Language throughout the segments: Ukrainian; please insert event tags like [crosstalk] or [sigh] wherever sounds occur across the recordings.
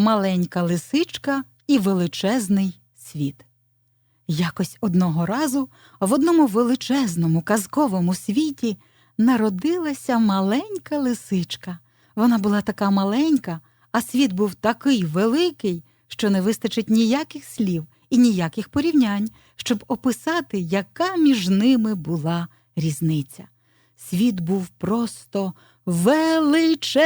маленька лисичка і величезний світ. Якось одного разу в одному величезному казковому світі народилася маленька лисичка. Вона була така маленька, а світ був такий великий, що не вистачить ніяких слів і ніяких порівнянь, щоб описати, яка між ними була різниця. Світ був просто величезний.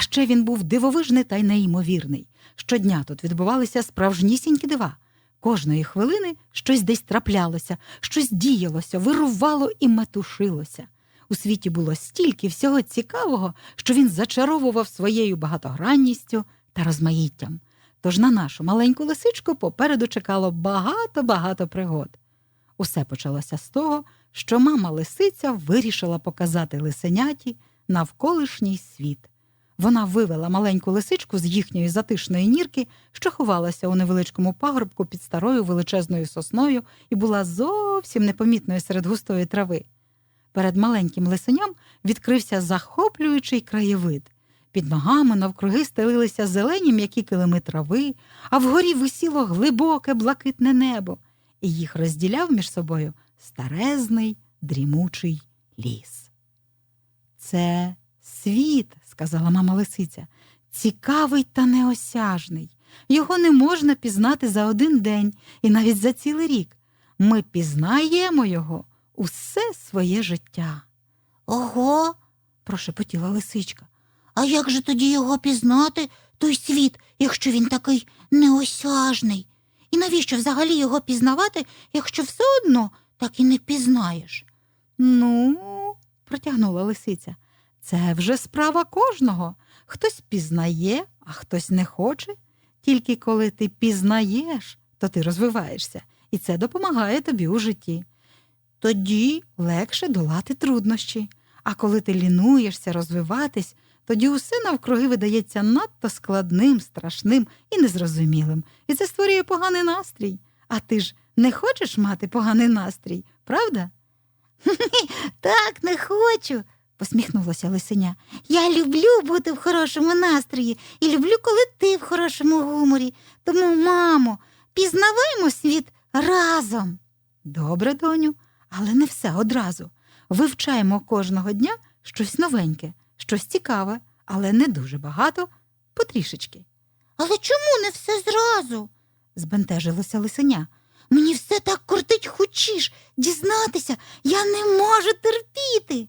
А ще він був дивовижний та й неймовірний. Щодня тут відбувалися справжнісінькі дива. Кожної хвилини щось десь траплялося, щось діялося, вирувало і метушилося. У світі було стільки всього цікавого, що він зачаровував своєю багатогранністю та розмаїттям. Тож на нашу маленьку лисичку попереду чекало багато-багато пригод. Усе почалося з того, що мама лисиця вирішила показати лисеняті навколишній світ. Вона вивела маленьку лисичку з їхньої затишної нірки, що ховалася у невеличкому пагорбку під старою величезною сосною і була зовсім непомітною серед густої трави. Перед маленьким лисеням відкрився захоплюючий краєвид. Під ногами навкруги стелилися зелені м'які килими трави, а вгорі висіло глибоке блакитне небо, і їх розділяв між собою старезний дрімучий ліс. Це світ, сказала мама лисиця, цікавий та неосяжний. Його не можна пізнати за один день і навіть за цілий рік. Ми пізнаємо його усе своє життя. Ого, прошепотіла лисичка. а як же тоді його пізнати, той світ, якщо він такий неосяжний? І навіщо взагалі його пізнавати, якщо все одно так і не пізнаєш? Ну, протягнула лисиця, це вже справа кожного. Хтось пізнає, а хтось не хоче. Тільки коли ти пізнаєш, то ти розвиваєшся, і це допомагає тобі у житті. Тоді легше долати труднощі. А коли ти лінуєшся розвиватись, тоді усе навкруги видається надто складним, страшним і незрозумілим. І це створює поганий настрій. А ти ж не хочеш мати поганий настрій, правда? [laughs] Так, не хочу, посміхнулося лисеня. Я люблю бути в хорошому настрої і люблю, коли ти в хорошому гуморі. Тому, мамо, пізнаваймо світ разом. Добре, доню, але не все одразу. Вивчаємо кожного дня щось новеньке, щось цікаве, але не дуже багато, потрішечки. Але чому не все зразу? Збентежилося лисеня. Мені все так кортить хочеш дізнатися, я не можу терпіти.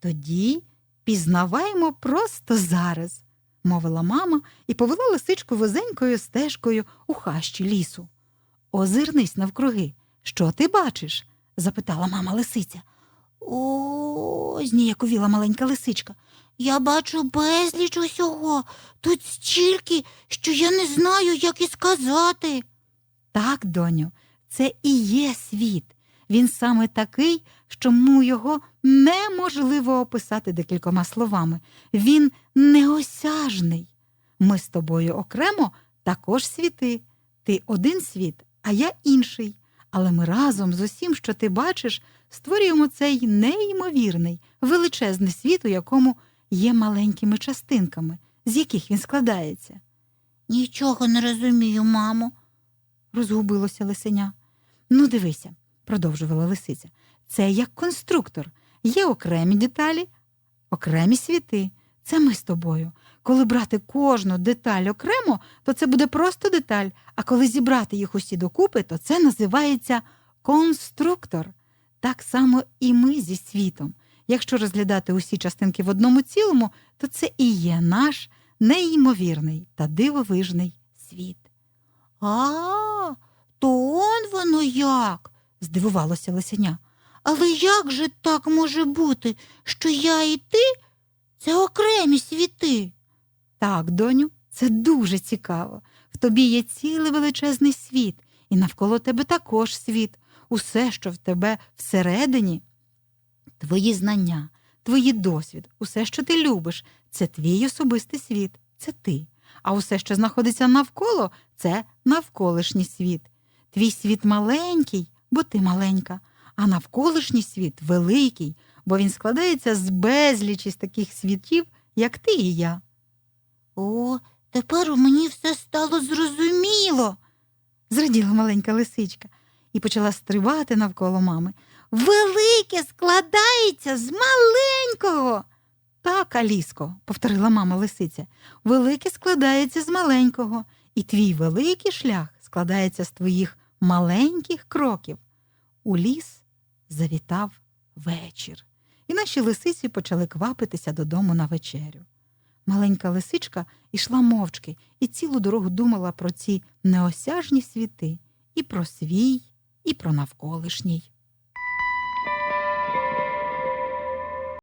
Тоді пізнаваємо просто зараз, мовила мама і повела лисичку вузенькою стежкою у хащі лісу. Озирнись навкруги. Що ти бачиш? запитала мама лисиця. О, Зніяковіла маленька лисичка. я бачу безліч усього. Тут стільки, що я не знаю, як і сказати. Так, доню, це і є світ. Він саме такий, що му його неможливо описати декількома словами. Він неосяжний. Ми з тобою окремо також світи. Ти один світ, а я інший. Але ми разом з усім, що ти бачиш, створюємо цей неймовірний, величезний світ, у якому є маленькими частинками, з яких він складається. Нічого не розумію, мамо. розгубилося лисеня. Ну, дивися, продовжувала лисиця. Це як конструктор. Є окремі деталі, окремі світи. Це ми з тобою. Коли брати кожну деталь окремо, то це буде просто деталь, а коли зібрати їх усі докупи, то це називається конструктор. Так само і ми зі світом. Якщо розглядати усі частинки в одному цілому, то це і є наш неймовірний та дивовижний світ. А, то он воно як, здивувалося лисеня. Але як же так може бути, що я і ти це окремі світи? Так, доню, це дуже цікаво. В тобі є цілий величезний світ, і навколо тебе також світ. Усе, що в тебе всередині, твої знання, твій досвід, усе, що ти любиш, це твій особистий світ, це ти. А усе, що знаходиться навколо, це навколишній світ. Твій світ маленький, бо ти маленька, а навколишній світ великий, бо він складається з безлічі з таких світів, як ти і я. О, Тепер мені все стало зрозуміло. Зраділа маленька лисичка і почала стрибати навколо мами. Велике складається з маленького. Так, Аліско, повторила мама лисиця, велике складається з маленького, і твій великий шлях складається з твоїх маленьких кроків. У ліс завітав вечір, і наші лисиці почали квапитися додому на вечерю. Маленька лисичка йшла мовчки і цілу дорогу думала про ці неосяжні світи, і про свій, і про навколишній.